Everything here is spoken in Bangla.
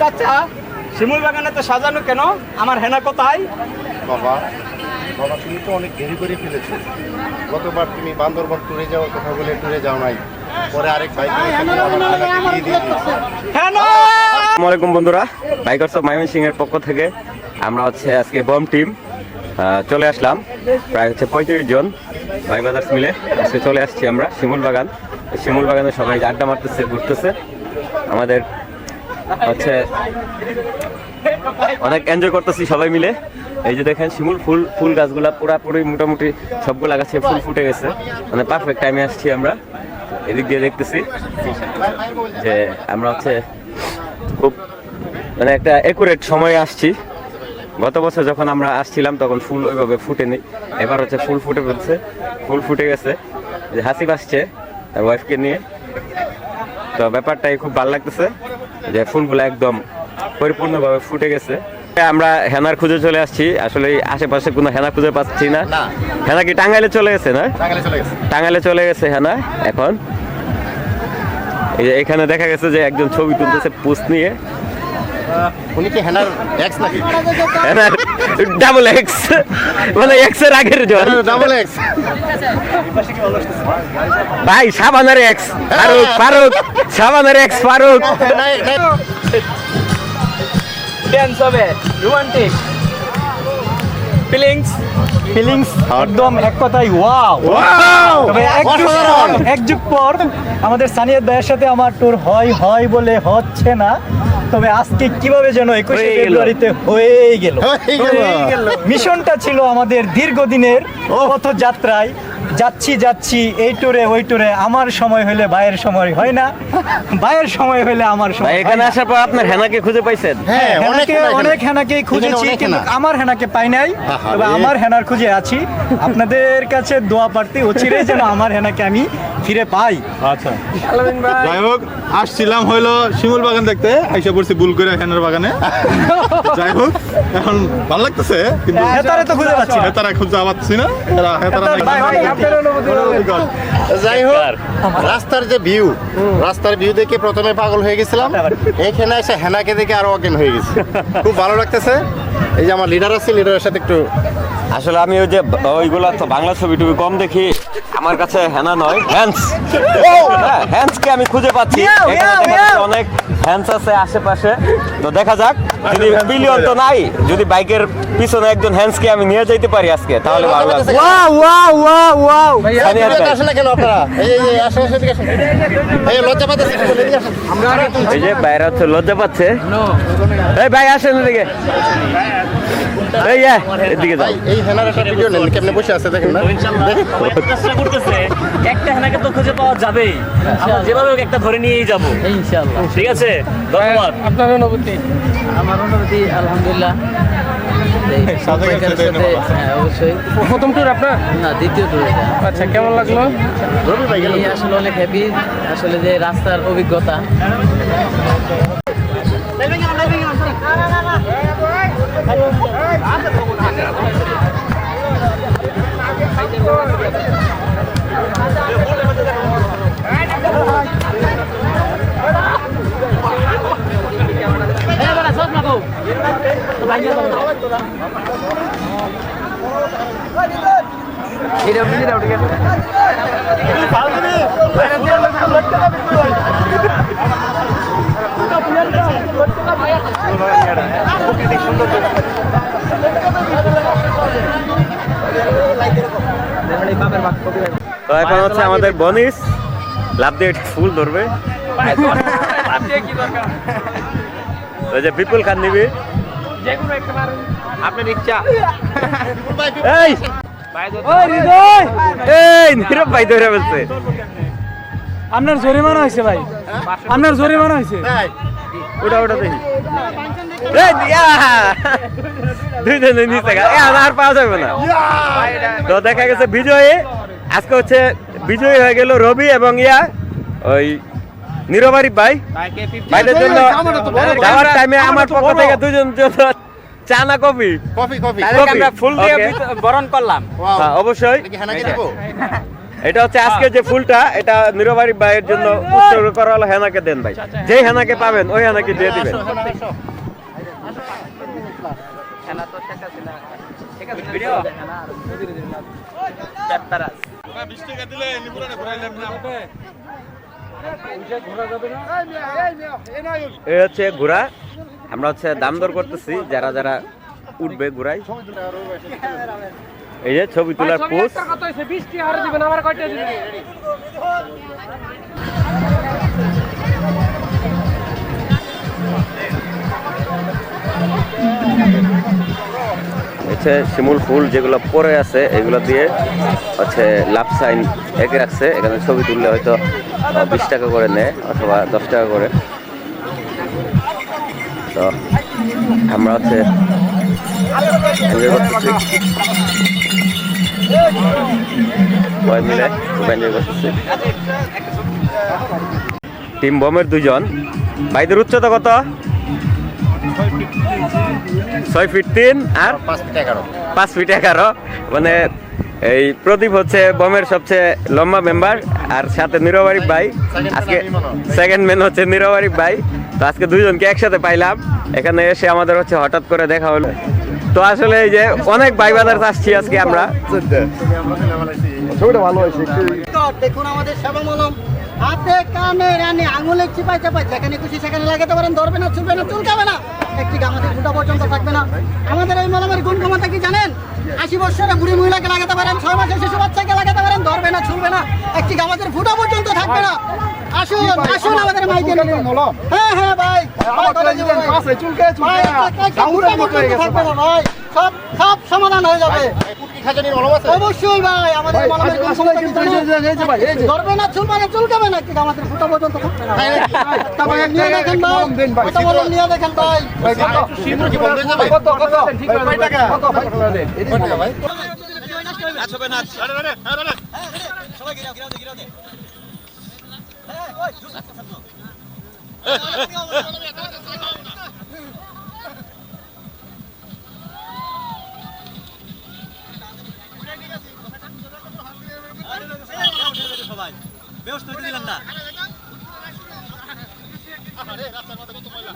চাচা। শিমুল বাগানে তো সাজানো কেন? আমার হেনা কোথায়? বাবা বাবা তুমি তো অনেক দেরি করে ফেলেছো। গতবার তুমি বান্দরবন ট্যুরে যাওয়ার কথা বলে ট্যুরে যাও নাই। পরে আরেক ভাই দিয়ে দিয়েছে হেনা আসসালামু আলাইকুম বন্ধুরা বাইকার্স অফ ময়মনসিং এর পক্ষ থেকে আমরা হচ্ছে আজকে বম টিম চলে আসলাম। প্রায় হচ্ছে পঁয়ত্রিশ জন ভাই ব্রাদার্স মিলে আজকে চলে আসছি আমরা শিমুল বাগান। শিমুল বাগানে সবাই আড্ডা মারতেছে ঘুরতেছে। আমাদের হচ্ছে অনেক এনজয় করতেছি সবাই মিলে। এই যে দেখেন, শিমুল ফুল ফুল গাছগুলা পুরাপুরি মোটামুটি সবগুলা গাছে ফুল ফুটে গেছে। মানে পারফেক্ট টাইমে আসছি আমরা। এদিক দিয়ে দেখতেছি যে আমরা হচ্ছে খুব মানে একটা একুরেট সময়ে আসছি। গত বছর যখন আমরা আসছিলাম, তখন ফুল ওইভাবে ফুটেনি। এবার হচ্ছে ফুল ফুটে ফেলছে। ফুল ফুটে গেছে। যে হাসি আসছে তার ওয়াইফকে নিয়ে। তো ব্যাপারটাই খুব ভালো লাগতেছে যে ফুলগুলো একদম পরিপূর্ণভাবে ফুটে গেছে। আমরা হেনার খুঁজে চলে আসছি। আসলে আশেপাশে কোনো হেনা খুঁজে পাচ্ছি না। হেনা কি টাঙ্গাইলে চলে গেছে না? টাঙ্গালে চলে গেছে। টাঙ্গাইলে চলে গেছে হেনা এখন। এই যে এখানে দেখা গেছে যে একজন ছবি তুলতেছে পুষ নিয়ে। উনি কি হেনার এক্স নাকি? হেনার ডাবল এক্স মানে এক্সের আগের জন। ডাবল এক্স ভাই সাবানের এক্স ফারুক ফারুক সাবানের এক্স ফারুক। ড্যান্স হবে রোমান্টিক ফিলিংস ফিলিংস একদম এক কথাই ওয়াও তবে এক যুগ পর আমাদের সানিয়াদ ভাইয়ের সাথে আমার ট্যুর হয় হয় বলে হচ্ছে না। তবে আজকে কীভাবে যেন একুশে। ফেব্রুয়ারিতে হয়ে গেল। মিশনটা ছিল আমাদের দীর্ঘদিনের পথযাত্রায় যাচ্ছি যাচ্ছি এই ট্যুরে ওই ট্যুরে আমার সময় হলে ভাইয়ের সময় হয় না। ভাইয়ের সময় হলে আমার সময় এখানে আসার পর আপনার হেনাকে খুঁজে পাইছেন? হ্যাঁ অনেক হেনাকে অনেক। হেনাকেই খুঁজেছি কিন্তু আমার হেনাকে পাই নাই। তবে আমার হেনার খুঁজে আছি। আপনাদের কাছে দোয়া প্রার্থী অচিরে যেন আমার হেনাকে আমি ফিরে পাই। আচ্ছা। যাই হোক আসছিলাম হইল শিমুল বাগান দেখতে। আইসা পড়ছি ভুল করে হেনার বাগানে। যাই হোক এখন ভালো লাগতেছে কিন্তু হেতারে তো খুঁজে পাচ্ছি না। হেতারা খুঁজে পাচ্ছি না। হেতারা যাই হোক, রাস্তার যে ভিউ, রাস্তার ভিউ দেখে প্রথমে পাগল হয়ে গেছিলাম। এখানে এসে হেনাকে দেখে আরও অজ্ঞান হয়ে গেছে। খুব ভালো লাগতেছে। এই যে আমার লিডার আছে লিডারের সাথে একটু আসলে আমি ওই যে ওইগুলা তো বাংলা ছবি টবি কম দেখি আমার কাছে হেনা নয় হ্যান্স। হ্যাঁ হ্যান্সকে আমি খুঁজে পাচ্ছি। অনেক হ্যান্স আছে আশেপাশে। তো দেখা যাক যদি বিলিয়ন তো নাই যদি বাইকের পিছনে একজন হ্যান্সকে আমি নিয়ে যাইতে পারি আজকে তাহলে ভালো লাগবে। ওয়াও ওয়াও ওয়াও ওয়াও সানিয়ার ভাই। আসে না কেন আপনারা? এই এই, আসেন এই লজ্জা আসেন। এই যে বাইরে হচ্ছে লজ্জা পাচ্ছে। এই ভাই আসেন এদিকে। এই এদিকে যাও। এই হেনার একটা ভিডিও নেন কেমনে বসে আছে দেখেন না? দেখেন। চেষ্টা করতেছে একটা হেনাকে তো খুঁজে পাওয়া যাবেই। আমরা যেভাবে হোক একটা ধরে নিয়েই যাব। ইনশাআল্লাহ ঠিক আছে ধন্যবাদ। আপনার অনুভূতি? আমার অনুভূতি আলহামদুলিল্লাহ? হ্যাঁ, অবশ্যই। প্রথম ট্যুর আপনার? না দ্বিতীয় ট্যুর আচ্ছা কেমন লাগল? ভাই আসলে অনেক হ্যাপি আসলে যে রাস্তার অভিজ্ঞতা। তো এখন হচ্ছে আমাদের বনিস। লাভ দিয়ে ফুল ধরবে। ওই যে বিপুল খান নিবি। আপনার ইচ্ছা। এই! এই নীরব ভাই ধরে বলছে আপনার জরিমানা হয়েছে ভাই। আপনার জরিমানা হয়েছে। ওটা ওটা দেখি দুইজনে নিচে আর পাওয়া যাবে না। তো দেখা গেছে বিজয়ী। আজকে হচ্ছে বিজয়ী হয়ে গেল রবি এবং ইয়া। ওই নিরবারি ভাই। ভাইদের জন্য যাওয়ার টাইমে আমার পক্ষ থেকে দুজন জন্য চা না কফি? Coffee coffee. আমরা ফুল দিয়ে বরণ করলাম। হ্যাঁ, অবশ্যই। এটা কি হেনাকে দেবো এটা হচ্ছে আজকে যে ফুলটা এটা নিরবাড়ি ভাইয়ের জন্য উৎসর্গ করা হলো হেনাকে দেন ভাই। যেই হেনাকে পাবেন ওই হেনাকে দিয়ে দিবেন। এই হচ্ছে ঘোড়া। আমরা হচ্ছে দাম দর করতেছি যারা যারা উঠবে ঘোড়ায়। এই যে ছবি তোলার পোস্ট হচ্ছে শিমুল ফুল যেগুলো পরে আছে এগুলো দিয়ে হচ্ছে লাভ সাইন এঁকে রাখছে। এখানে ছবি তুললে হয়তো বিশ টাকা করে নেয় অথবা দশ টাকা করে। তো আমরা হচ্ছে enjoy করতেছি। সবাই মিলে খুব এনজয় করতেছি। টিম বমের দুজন ভাইদের উচ্চতা কত? ছয় ফিট তিন আর পাঁচ ফিট এগারো। পাঁচ ফিট এগারো। মানে এই প্রদীপ হচ্ছে বমের সবচেয়ে লম্বা মেম্বার আর সাথে নিরবারিক ভাই। আজকে সেকেন্ড ম্যান হচ্ছে নিরবারিক ভাই। তো আজকে দুইজনকে একসাথে পাইলাম। এখানে এসে আমাদের হচ্ছে হঠাৎ করে দেখা হলো। তো আসলে এই যে অনেক ভাই বাজার আসছি আজকে আমরা। দেখুন আমাদের সেবা মলম হাতে কানে রানে আঙুলে চিপাই চাপাই যেখানে খুশি সেখানে লাগাতে পারেন ধরবে না চুলবে না চুলকাবে না। একটি গামাতে ফুটা পর্যন্ত থাকবে না। আমাদের এই মলমের গুণ ক্ষমতা কি জানেন? আশি বছরে বুড়ি মহিলাকে লাগাতে পারেন ছয় মাসের শিশু বাচ্চাকে লাগাতে পারেন ধরবে না চুলবে না। একটি গামাতের ফুটা পর্যন্ত থাকবে না। আসুন আসুন আমাদের মাইকে হ্যাঁ হ্যাঁ ভাই। সব সব সমাধান হয়ে যাবে। খাজানির মলম আছে অবশ্যই ভাই আমাদের মলমের গুণ ক্ষমতা কি জানেন? ধরবে না চুলবে না চুলকাবে না কি আমাদের ফুটা পর্যন্ত থাকবে না তা নিয়ে দেখেন ভাই কত বড় নিয়ে দেখেন ভাই ভিতরে কি বন্ধ হয়ে যাবে বেহস তৈরি দিলেন না। রাস্তার মাথা কত ময়লা?